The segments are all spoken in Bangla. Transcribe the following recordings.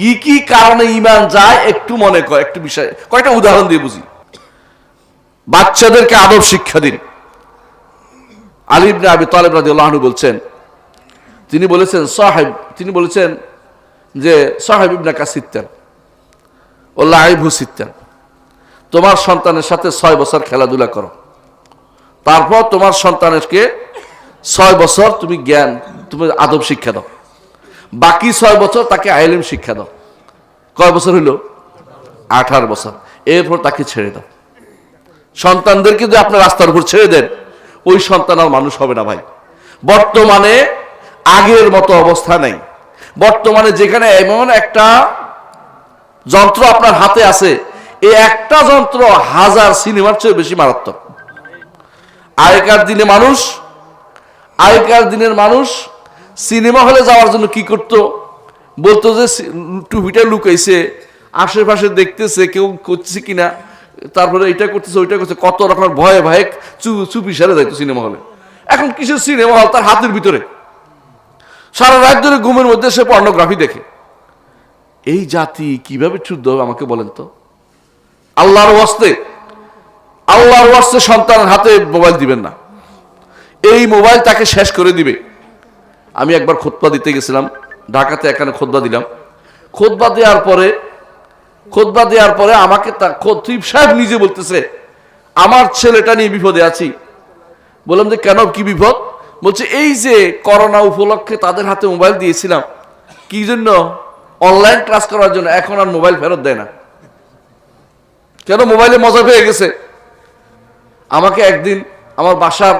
কি কি কারণে ইমান যায় একটু মনে কর, একটু বিষয়, কয়েকটা উদাহরণ দিয়ে বুঝি। বাচ্চাদেরকে আদব শিক্ষা দিন। আলিবনে আবি তালেব রাদিয়াল্লাহু আনহু বলছেন, তিনি বলেছেন, সাহেব, তিনি বলেছেন যে, সাহেব ইবনা কাসিত্তান ও লাইভু সিত্তান। তোমার সন্তানের সাথে ছয় বছর খেলাধুলা করো। তারপর তোমার সন্তানকে ছয় বছর তুমি জ্ঞান, তুমি আদব শিক্ষা দাও। বাকি ছয় বছর তাকে আইলিম শিক্ষা দাও। কয় বছর হইল? আঠারো বছর। এরপর তাকে ছেড়ে দাও। সন্তানদেরকে যদি আপনার রাস্তার উপর ছেড়ে দেন, ওই সন্তান আর মানুষ হবে না ভাই। বর্তমানে আগের মতো অবস্থা নেই। বর্তমানে যেখানে এমন একটা যন্ত্র আপনার হাতে আছে, এই একটা যন্ত্র হাজার সিনেমার চেয়ে বেশি মারাত্মক। আগেকার দিনে মানুষ, আগেকার দিনের মানুষ সিনেমা হলে যাওয়ার জন্য কি করতো? বলতো যে টুপিটা লুকাইছে, আশেপাশে দেখতেছে, কেউ করছে কিনা, তারপরে এটা করতেছে, ওইটা করছে কত রকমের ভয়ে ভয়ে চু চুপি সারে যাইতো সিনেমা হলে। এখন কিসের সিনেমা হল? তার হাতের ভিতরে। সারা রাত ধরে ঘুমের মধ্যে সে পর্নোগ্রাফি দেখে। এই জাতি কীভাবে শুদ্ধ হবে আমাকে বলেন তো? আল্লাহর ওয়াস্তে আল্লাহর ওয়াস্তে সন্তানের হাতে মোবাইল দিবেন না। এই মোবাইল তাকে শেষ করে দিবে। আমি একবার খোদবা দিতে গেছিলাম, ঢাকাতে এখানে খোদবা দিলাম। খোদবা দেওয়ার পরে খোদবা দেওয়ার পরে আমাকে তা খতিব সাহেব নিজে বলতেছে, আমার ছেলেটা নিয়ে বিপদে আছি। বললাম যে, কেন? কি বিপদ? বলছে, এই যে করোনা উপলক্ষে তাদের হাতে মোবাইল দিয়েছিলাম, কি জন্য? অনলাইন ক্লাস করার জন্য। এখন আর মোবাইল ফেরত দেয় না। কেন? মোবাইলে মজা পেয়ে গেছে। আমাকে একদিন আমার বাসার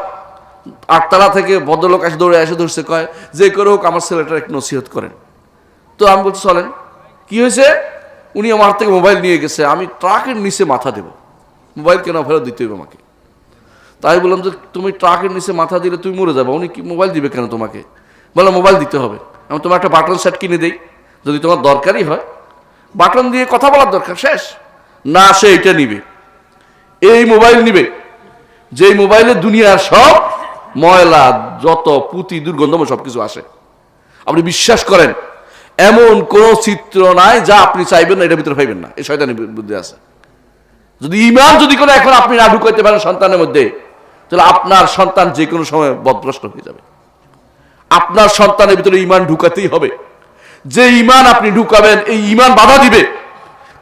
আটতলা থেকে ভদ্রলোক এসে দৌড়ে এসে ধরছে, কয়, যে করে হোক আমার ছেলেটার একটু নসিহত করেন। তো আমি বলছি, চলেন। কি হয়েছে? উনি আমার থেকে মোবাইল নিয়ে গেছে, আমি ট্রাকের নিচে মাথা দেব। মোবাইল কেন ফেরত দিতে হবে আমাকে? তাই বললাম যে, তুমি ট্রাকের নিচে মাথা দিলে তুমি মরে যাবে, উনি কি মোবাইল দিবে কেন তোমাকে? বললাম, মোবাইল দিতে হবে। আমি তোমার একটা বাটন সেট কিনে দেই, যদি তোমার দরকারই হয়। বাটন দিয়ে কথা বলার দরকার, শেষ। না, সে এটা নিবে। এই মোবাইল নিবে। যেই মোবাইলে দুনিয়ার সব ময়লা, যত পুঁতি দুর্গন্ধম সব কিছু আসে। আপনি বিশ্বাস করেন, এমন কোন চিত্র নাই যা আপনি চাইবেন না, এটার ভিতরে পাইবেন না। এই শয়তানি বুদ্ধি আছে। যদি ইমান যদি কোনো এখন আপনি না ঢুকাইতে পারেন সন্তানের মধ্যে, তাহলে আপনার সন্তান যে কোনো সময় বদভ্রষ্ট হয়ে যাবে। আপনার সন্তানের ভিতরে ইমান ঢুকাতেই হবে। যে ইমান আপনি ঢুকাবেন, এই ইমান বাধা দিবে।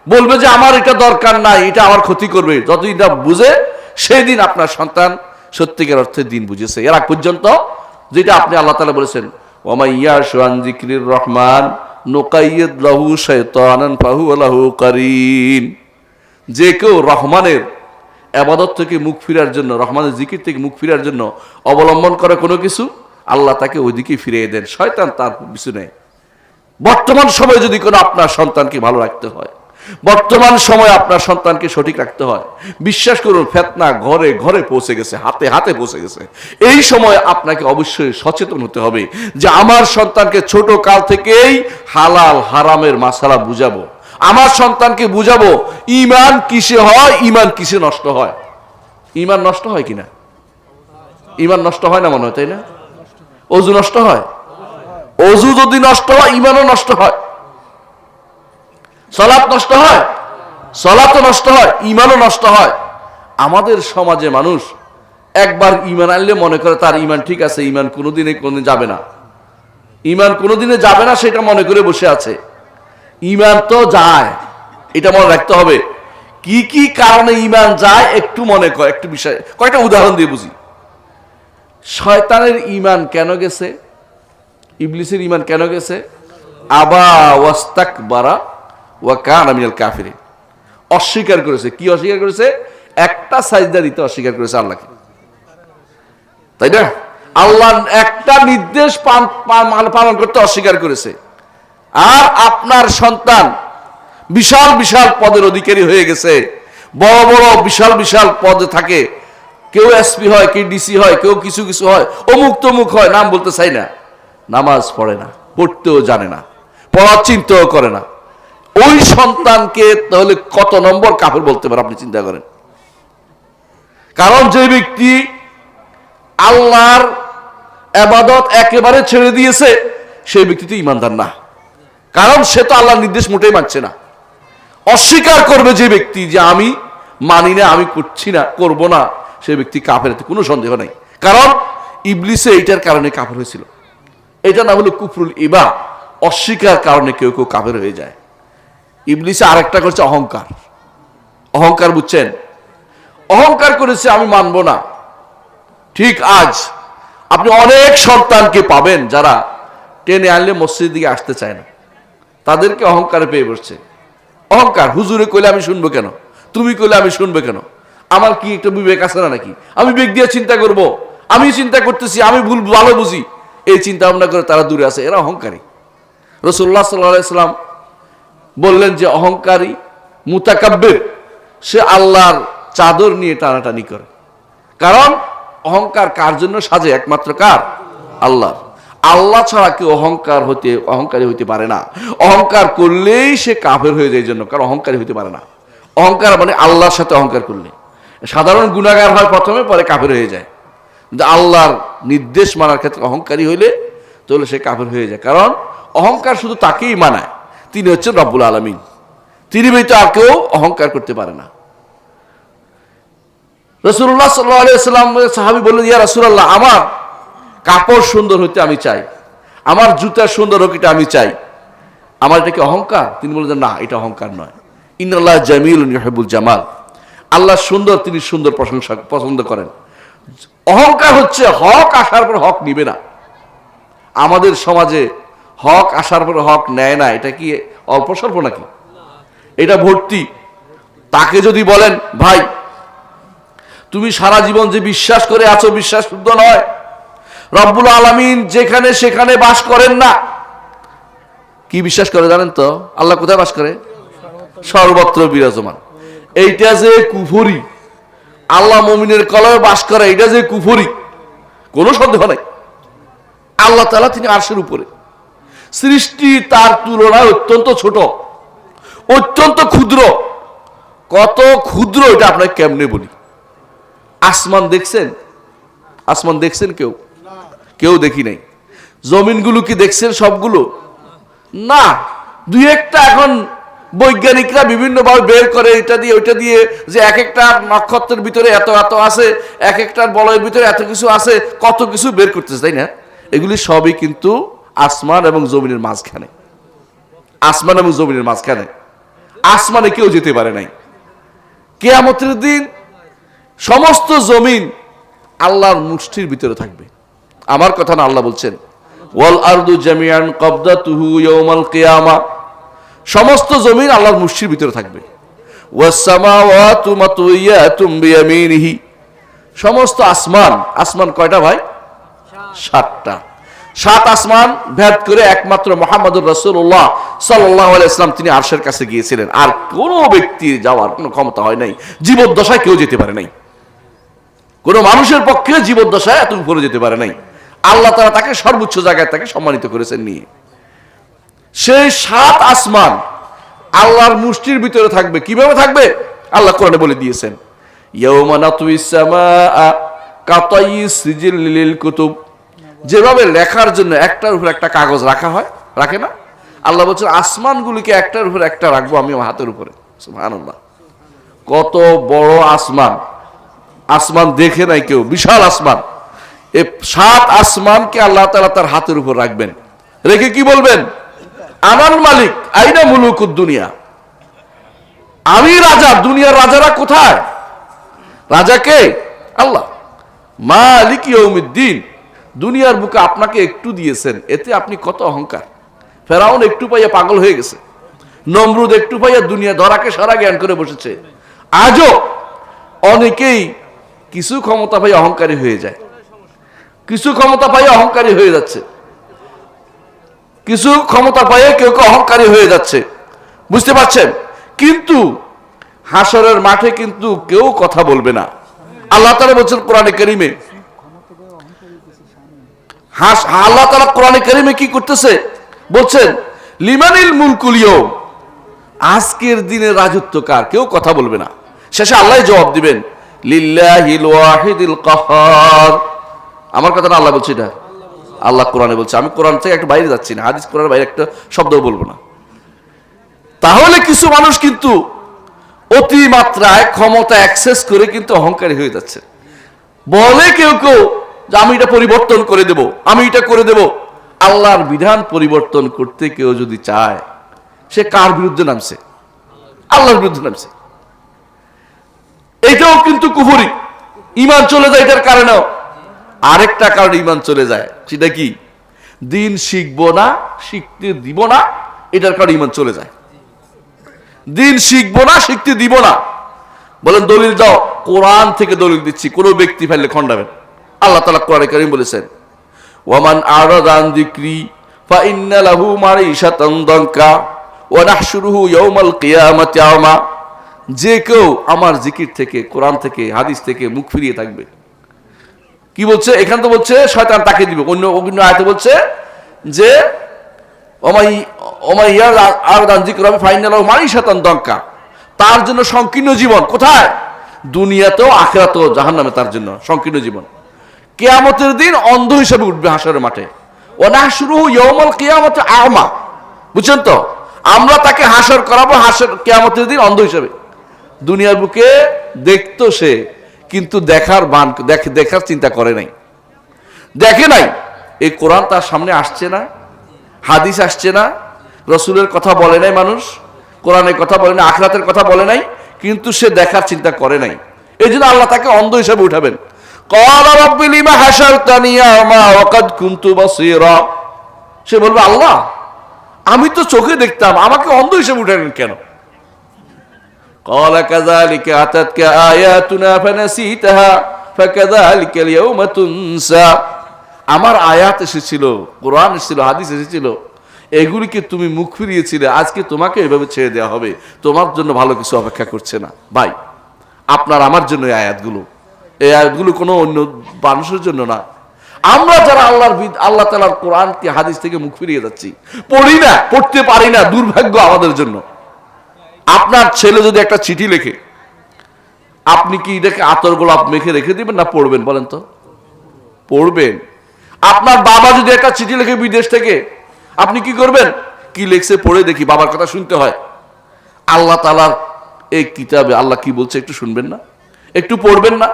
বলবে যে, আমার এটা দরকার নাই, এটা আমার ক্ষতি করবে। যতদিন বুঝে সেই দিন আপনার সন্তান সত্যিকার অর্থে দিন বুঝেছে। এর আগ পর্যন্ত যেটা আপনি আল্লাহ তালা বলেছেন ওমাইয়া সোয়ান জিকির রহমান নোকাইয়দ লাহু শৈতানান ফাহু লাহু করিন যে কেউ রহমানের আবাদত থেকে মুখ ফিরার জন্য, রহমানের জিকির থেকে মুখ ফিরার জন্য অবলম্বন করে কোনো কিছু, আল্লাহ তাকে ওইদিকে ফিরিয়ে দেন। শয়তান তার পিছু নেয় বর্তমান সময়ে যদি কোনো আপনার সন্তানকে ভালো রাখতে হয় বর্তমান সময়ে আপনার সন্তানকে সঠিক রাখতে হয়। বিশ্বাস করুন, ফেতনা ঘরে ঘরে পৌঁছে গেছে, হাতে হাতে পৌঁছে গেছে। এই সময় আপনাকে অবশ্যই সচেতন হতে হবে যে আমার সন্তানকে ছোট কাল থেকেই হালাল, হারামের মাসালা বুঝাবো। আমার সন্তানকে বুঝাবো, ইমান কিসে হয়, ইমান কিসে নষ্ট হয়। ইমান নষ্ট হয় কিনা ইমান নষ্ট হয় না মনে হয়, তাই না? অজু নষ্ট হয়? অজু যদি নষ্ট হয়, ইমানও নষ্ট হয়। সলাপ নষ্ট হয় সলাতও নষ্ট হয় ইমানও নষ্ট হয়। আমাদের সমাজে মানুষ একবার ইমান আনলে মনে করে তার ইমান ঠিক আছে ইমান কোনোদিনে কোনোদিন যাবে না। ইমান কোনোদিনে যাবে না সেটা মনে করে বসে আছে। ইমান তো যায়, এটা মনে রাখতে হবে। কি কি কারণে ইমান যায় একটু মনে কর, একটু বিষয়, কয়েকটা উদাহরণ দিয়ে বুঝি। শয়তানের ইমান কেন গেছে? ইবলিসের ইমান কেন গেছে? আবা ওয়াস্তাক বারা ওয়া আমিনাল কাফিরে অস্বীকার করেছে। কি অস্বীকার করেছে? একটা সাজদা দিতে অস্বীকার করেছে আল্লাহকে। তাই না? আল্লাহ একটা নির্দেশ পালন করতে অস্বীকার করেছে। আর আপনার সন্তান বিশাল বিশাল পদের অধিকারী হয়ে গেছে। বড় বড়, বিশাল বিশাল পদে থাকে। কেউ এসপি হয়, কেউ ডিসি হয়, কেউ কিছু কিছু হয়। অমুক তমুক হয়, নাম বলতে চাই না। নামাজ পড়ে না, পড়তেও জানে না। পড়ার চিন্তাও করে না। ওই সন্তানকে তাহলে কত নম্বর কাফের বলতে পারে আপনি চিন্তা করেন? কারণ যে ব্যক্তি আল্লাহর আবাদত একেবারে ছেড়ে দিয়েছে, সেই ব্যক্তি তো ইমানদার না। কারণ সে তো আল্লাহর নির্দেশ মোটেই মানছে না। অস্বীকার করবে যে ব্যক্তি যে আমি মানি না, আমি করছি না, করব না, সে ব্যক্তি কাফের কোনো সন্দেহ নাই। কারণ ইবলিসে এইটার কারণে কাফের হয়েছিল। এটা না হলো কুফরুল ইবা, অস্বীকার কারণে কেউ কেউ কাফের হয়ে যায়। ইবলিসে আরেকটা করছে অহংকার। অহংকার বুঝছেন? অহংকার করেছে, আমি মানব না। ঠিক আজ আপনি অনেক সন্তানকে পাবেন যারা টেনে আনলে মসজিদ দিকে আসতে চায় না। তাদেরকে অহংকারে পেয়ে বসছে অহংকার, হুজুরে কইলে আমি শুনব কেন? তুমি কইলে আমি শুনব কেন? আমার কি একটা বিবেক আছে না নাকি? আমি বেগ দিয়ে চিন্তা করব। আমি চিন্তা করতেছি, আমি ভুল ভালো বুঝি। এই চিন্তা ভাবনা করে তারা দূরে আছে, এরা অহংকারী। রসুল্লাহ সাল্লাহ সাল্লাম বললেন যে অহংকারী মুতাকাব্যের সে আল্লাহর চাদর নিয়ে টানাটানি করে। কারণ অহংকার কার জন্য সাজে? একমাত্র কার? আল্লাহ আল্লাহ ছাড়া কেউ অহংকার হতে, অহংকারী হইতে পারে না। অহংকার করলেই সে কাফের হয়ে যায় জন্য, কারণ অহংকারী হইতে পারে না। অহংকার মানে আল্লাহর সাথে অহংকার করলে। সাধারণ গুণাগার হয় প্রথমে পরে কাফের হয়ে যায়। কিন্তু আল্লাহর নির্দেশ মানার ক্ষেত্রে অহংকারী হইলে তাহলে সে কাফের হয়ে যায়। কারণ অহংকার শুধু তাকেই মানায়। তিনি হচ্ছেন রব্বুল আলমিন। তিনি ব্যতীত আর কেউ অহংকার করতে পারে না। রসুল্লাহ সাল্লাম সাহাবি বললেন, ইয়া রসুল্লাহ আমার কাপড় সুন্দর হইতে আমি চাই। আমার জুতা সুন্দর হোক এটা আমি চাই। আমার এটা কি অহংকার? তিনি বললেন, না, এটা অহংকার নয়। ইন্নাল্লাহ জামিল হেবুল জামাল। আল্লাহ সুন্দর, তিনি সুন্দর প্রশংসা, পছন্দ করেন। অহংকার হচ্ছে হক আসার পর হক নিবে না। আমাদের সমাজে হক আসার পরে হক নেয় না, এটা কি অল্প স্বল্প নাকি? এটা ভর্তি। তাকে যদি বলেন, ভাই, তুমি সারা জীবন যে বিশ্বাস করে আছো, বিশ্বাস শুদ্ধ নয়। রব্বুল আলমিন যেখানে সেখানে বাস করেন না। কি বিশ্বাস করে জানেন তো? আল্লাহ কোথায় বাস করে? সর্বত্র বিরাজমান। এইটা যে কুফরি, আল্লাহ মমিনের কলমে বাস করে এটা যে কুফরি, কোনো সন্দেহ নাই। আল্লাহ তালা তিনি আরশের উপরে। সৃষ্টি তার তুলনায় অত্যন্ত ছোট, অত্যন্ত ক্ষুদ্র। কত ক্ষুদ্র এটা আপনাকে কেমনে বলি? আসমান দেখছেন? আসমান দেখছেন কেউ? কেউ দেখি নাই। জমিনগুলো কি দেখছেন সবগুলো? না, দুই একটা এখন বৈজ্ঞানিকরা বিভিন্নভাবে বের করে এটা দিয়ে, ওইটা দিয়ে যে এক একটা নক্ষত্রের ভিতরে এত এত আছে, এক একটার বলয়ের ভিতরে এত কিছু আছে, কত কিছু বের করতেছে, তাই না? এগুলি সবই কিন্তু আসমান এবং জমিনের মাঝখানে। আসমান এবং জমিনের মাঝখানে। আসমানে কেউ যেতে পারে নাই। কেয়ামতের দিন সমস্ত জমিন আল্লাহর মুষ্টির ভিতরে থাকবে। আমার কথা না আল্লাহ বলছেন। ওয়াল আরদু জামিয়ান কবদা তুহু ইয়ৌমাল কেয়ামা। সমস্ত জমিন আল্লাহর মুষ্টির ভিতরে থাকবে। সমস্ত আসমান আসমান কয়টা ভাই? সাতটা। সাত আসমান ভেদ করে একমাত্র মোহাম্মদুর রসুল্লাহ সাল্লাহ ইসলাম তিনি আরশের কাছে গিয়েছিলেন। আর কোনো ব্যক্তির যাওয়ার কোনো ক্ষমতা হয় নাই। জীবদ্দশায় কেউ যেতে পারে নাই। কোনো মানুষের পক্ষে জীবদ্দশায় এত উপরে যেতে পারে নাই। আল্লাহ তারা তাকে সর্বোচ্চ জায়গায় তাকে সম্মানিত করেছেন নিয়ে। সেই সাত আসমান আল্লাহর মুষ্টির ভিতরে থাকবে। কীভাবে থাকবে? আল্লাহ কোরআনে বলে দিয়েছেন, ইয়াউমা নাতুইস কাতাইয়িস সিজিল কুতুব। যেভাবে লেখার জন্য একটার উপর একটা কাগজ রাখা হয়, রাখে না? আল্লাহ বলছেন, আসমানগুলিকে একটার উপর একটা রাখব আমি আমার হাতের উপরে। সুবহানাল্লাহ। কত বড় আসমান। আসমান দেখে নাই কেউ, বিশাল আসমান। এ সাত আসমানকে আল্লাহ তাআলা তার হাতের উপর রাখবেন। রেখে কি বলবেন? আমার মালিক, আইনা মুলুকুদ দুনিয়া। আমি রাজা, দুনিয়ার রাজারা কোথায়? রাজা কে? আল্লাহ। মালিক ইয়ৌমিদ্দিন দুনিয়ার বুকে আপনাকে একটু দিয়েছেন, এতে আপনি কত অহংকার। ফেরাউন একটু পাইয়া পাগল হয়ে গেছে। নমরুদ একটু পাইয়া দুনিয়া ধরাকে সারা জ্ঞান করে বসেছে। আজও অনেকেই কিছু ক্ষমতা পাই অহংকারী হয়ে যায়। কিছু ক্ষমতা পাই অহংকারী হয়ে যাচ্ছে। কিছু ক্ষমতা পাইয়ে কেউ কেউ অহংকারী হয়ে যাচ্ছে। বুঝতে পারছেন? কিন্তু হাসরের মাঠে কিন্তু কেউ কথা বলবে না। আল্লাহ তালা বলছেন কোরআনে করিমে হাস আল্লাহ তালা কোরআনে করিমে কি করতেছে? বলছেন, লিমানিল মুলকুলিও আজকের দিনে রাজত্ব কার? কেউ কথা বলবে না। শেষে আল্লাহ জবাব দিবেন, লিল্লাহিল ওয়াহিদিল কাহার। আমার কথা না আল্লাহ বলছি এটা? আল্লাহ কোরআনে বলছে। আমি কোরআন থেকে একটু বাইরে যাচ্ছি না। হাদিস কোরআনের বাইরে একটা শব্দ বলব না। তাহলে কিছু মানুষ কিন্তু অতিমাত্রায় ক্ষমতা অ্যাক্সেস করে কিন্তু অহংকারী হয়ে যাচ্ছে। বলে কেউ কেউ যে আমি এটা পরিবর্তন করে দেব, আমি এটা করে দেব। আল্লাহর বিধান পরিবর্তন করতে কেউ যদি চায়, সে কার বিরুদ্ধে নামছে? আল্লাহর বিরুদ্ধে নামছে। এটাও কিন্তু কুফুরি। ইমান চলে যায় এটার কারণেও। আরেকটা কারণে ইমান চলে যায়, সেটা কি? দিন শিখব না, শিখতে দিব না, এটার কারণে ইমান চলে যায়। দিন শিখব না, শিখতে দিব না। বলেন, দলিল দাও। কোরআন থেকে দলিল দিচ্ছি, কোনো ব্যক্তি ফেললে খণ্ডাবেন। আল্লাহ তালা কোরআন করিম বলেছেন, ওয়ামান আরাদান দিক্রি ফা ইন্না লাহু মারিশাতান দঙ্কা ওয়া নাহশুরুহু ইয়াউমাল যে কেউ আমার জিকির থেকে, কোরআন থেকে, হাদিস থেকে মুখ ফিরিয়ে থাকবে। কি বলছে? এখানে তো বলছে, শয়তান তাকে দিবে। অন্য অন্য আয়তে বলছে যে অমাই অমাইয়ার আর দানজিক রবি ফাইনাল মানি শতান দঙ্কা তার জন্য সংকীর্ণ জীবন কোথায়? দুনিয়াতেও, আখেরাতেও, জাহান্নামে তার জন্য সংকীর্ণ জীবন। কেয়ামতের দিন অন্ধ হিসেবে উঠবে হাসরের মাঠে। ও না শুরু ইয়মল কেয়ামতে আমা বুঝছেন তো? আমরা তাকে হাসর করাবো, হাসর কেয়ামতের দিন অন্ধ হিসেবে। দুনিয়ার বুকে দেখতো সে, কিন্তু দেখার বান, দেখে, দেখার চিন্তা করে নাই। দেখে নাই। এই কোরআন তার সামনে আসছে না, হাদিস আসছে না, রসুলের কথা বলে নাই মানুষ, কোরআনের কথা বলে নাই, আখরাতের কথা বলে নাই, কিন্তু সে দেখার চিন্তা করে নাই। এই জন্য আল্লাহ তাকে অন্ধ হিসাবে উঠাবেন। قال رب لما حشرتني أعمى وقد كنت بصيرا সে বলবে আল্লাহ আমি তো চোখে দেখতাম আমাকে অন্ধ হিসেবে উঠালেন কেন قال كذلك أتتك آياتنا فنسيتها فكذلك اليوم تنسى আমার আয়াত এসেছিল কোরআন এসেছিল হাদিস এসেছিল এগুলিকে তুমি মুখ ফিরিয়েছিলে আজকে তোমাকে এভাবে ছেড়ে দেওয়া হবে তোমার জন্য ভালো কিছু অপেক্ষা করছে না ভাই আপনার আমার জন্য এই আয়াতগুলো এই আয়াতগুলো কোনো অন্য মানুষের জন্য না। আমরা যারা আল্লাহর আল্লাহ তালার কোরআন কি হাদিস থেকে মুখ ফিরিয়ে যাচ্ছি। পড়ি না, পড়তে পারি না, দুর্ভাগ্য আমাদের জন্য। আপনার ছেলে যদি একটা চিঠি লেখে, আপনি কি এটাকে আতর গোলাপ মেখে রেখে দিবেন না পড়বেন বলেন তো? পড়বেন। আপনার বাবা যদি একটা চিঠি লেখে বিদেশ থেকে, আপনি কি করবেন? কি লেখছে পড়ে দেখি, বাবার কথা শুনতে হয়। আল্লাহ তালার এই কিতাবে আল্লাহ কি বলছে একটু শুনবেন না? একটু পড়বেন না?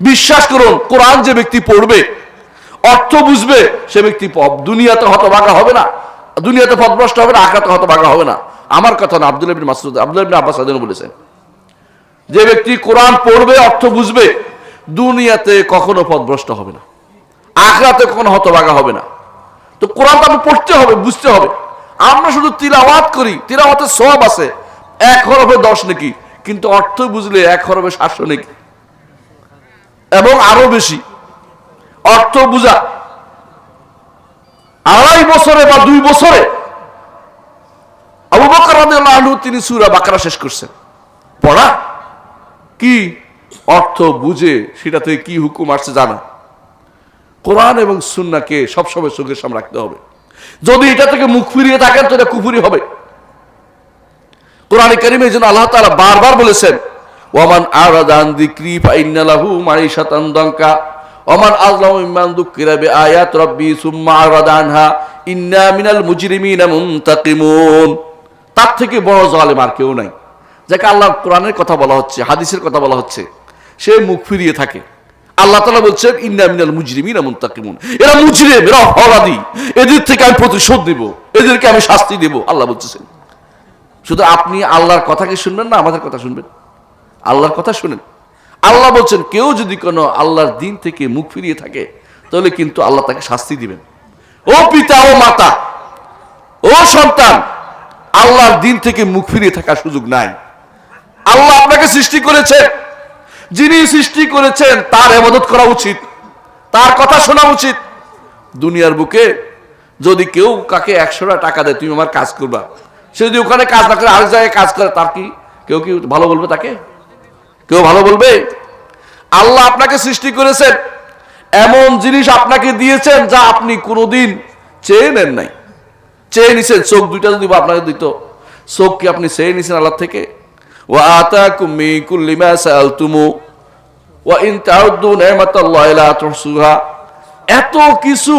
বিশ্বাস করুন, কোরআন যে ব্যক্তি পড়বে, অর্থ বুঝবে, সে ব্যক্তি দুনিয়াতে হতভাগা হবে না। দুনিয়াতে পথভ্রষ্ট হবে না আখাতে হতভাগা হবে না। আমার কথা না আব্দুল মাসুদ আব্দুল ইবিন আব্বাস বলেছেন। যে ব্যক্তি কোরআন পড়বে, অর্থ বুঝবে, দুনিয়াতে কখনো পথভ্রষ্ট হবে না। আখরাতে কখনো হতভাগা হবে না। তো কোরআন তো আমি পড়তে হবে, বুঝতে হবে। আমরা শুধু তিলাওয়াত করি, তিলাওয়াতের সব আছে। এক হরফে দশ নাকি, কিন্তু অর্থ বুঝলে এক হরফে সাতশো নাকি। এবং আরও বেশি। অর্থ বুঝা। আড়াই বছরে বা দুই বছরে আবু বকর তিনি সূরা বাকারা শেষ করছেন। পড়া? কি অর্থ বুঝে সেটা থেকে কি হুকুম আসছে জানা। কোরআন এবং সুন্নাকে সবসময় চোখের সামনে রাখতে হবে। যদি এটা থেকে মুখ ফিরিয়ে থাকেন তো এটা কুফুরি হবে। কোরআন কারিমে জন্য আল্লাহ তাআলা বারবার বলেছেন ওয়ামান আরাদান দিক্রি ফাইন্না লাহু মাইশাতান দাঙ্কা। ওমান আযলামু মিম্মান দুক্কিরা বিআয়াত রাব্বি সুম্মা আরাদা আনহা। ইন্না মিনাল মুজরিমিনা মুনতাকিমুন। তার থেকে বড় জালেম আর কেউ নাই। যাকে আল্লাহ কোরআনের কথা বলা হচ্ছে, হাদিসের কথা বলা হচ্ছে, সে মুখ ফিরিয়ে থাকে। আল্লাহ তালা বলছেন, ইন্না মিনাল মুজরিমিনা মুনতাকিমুন। এরা মুজরিম, এরা অপরাধী। এদের থেকে আমি প্রতিশোধ দেব এদেরকে আমি শাস্তি দেব, আল্লাহ বলতেছেন। শুধু আপনি আল্লাহর কথা কি শুনবেন না, আমাদের কথা শুনবেন। আল্লাহর কথা শুনেন। আল্লাহ বলছেন, কেউ যদি কোনো আল্লাহর দিন থেকে মুখ ফিরিয়ে থাকে, তাহলে কিন্তু আল্লাহ তাকে শাস্তি দিবেন। ও পিতা, ও মাতা, ও সন্তান, আল্লাহর দিন থেকে মুখ ফিরিয়ে থাকার সুযোগ নাই। আল্লাহ আপনাকে সৃষ্টি করেছে যিনি সৃষ্টি করেছেন, তার এবাদত করা উচিত, তার কথা শোনা উচিত। দুনিয়ার বুকে যদি কেউ কাকে একশোটা টাকা দেয়, তুমি আমার কাজ করবা। সে যদি ওখানে কাজ না করে আরেক জায়গায় কাজ করে, তার কি কেউ কি ভালো বলবে তাকে? কেউ ভালো বলবে? আল্লাহ আপনাকে সৃষ্টি করেছেন। এমন জিনিস আপনাকে দিয়েছেন যা আপনি কোনোদিন চেয়ে নেন নাই। চেয়ে নিছেন, চোখ দুইটা যদি আপনাকে দিত, চোখ কি আপনি চেয়ে নিছেন আল্লাহ থেকে? ও আতা কুমি কুল্লিমা সালতুমু ও ইন তাউদ্দু এত কিছু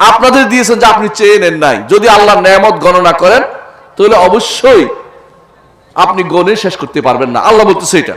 আপনাদের দিয়েছেন যে আপনি চেয়ে নেন নাই। যদি আল্লাহ নেয়ামত গণনা করেন, তাহলে অবশ্যই আপনি গনে শেষ করতে পারবেন না। আল্লাহ বলতেছে এটা।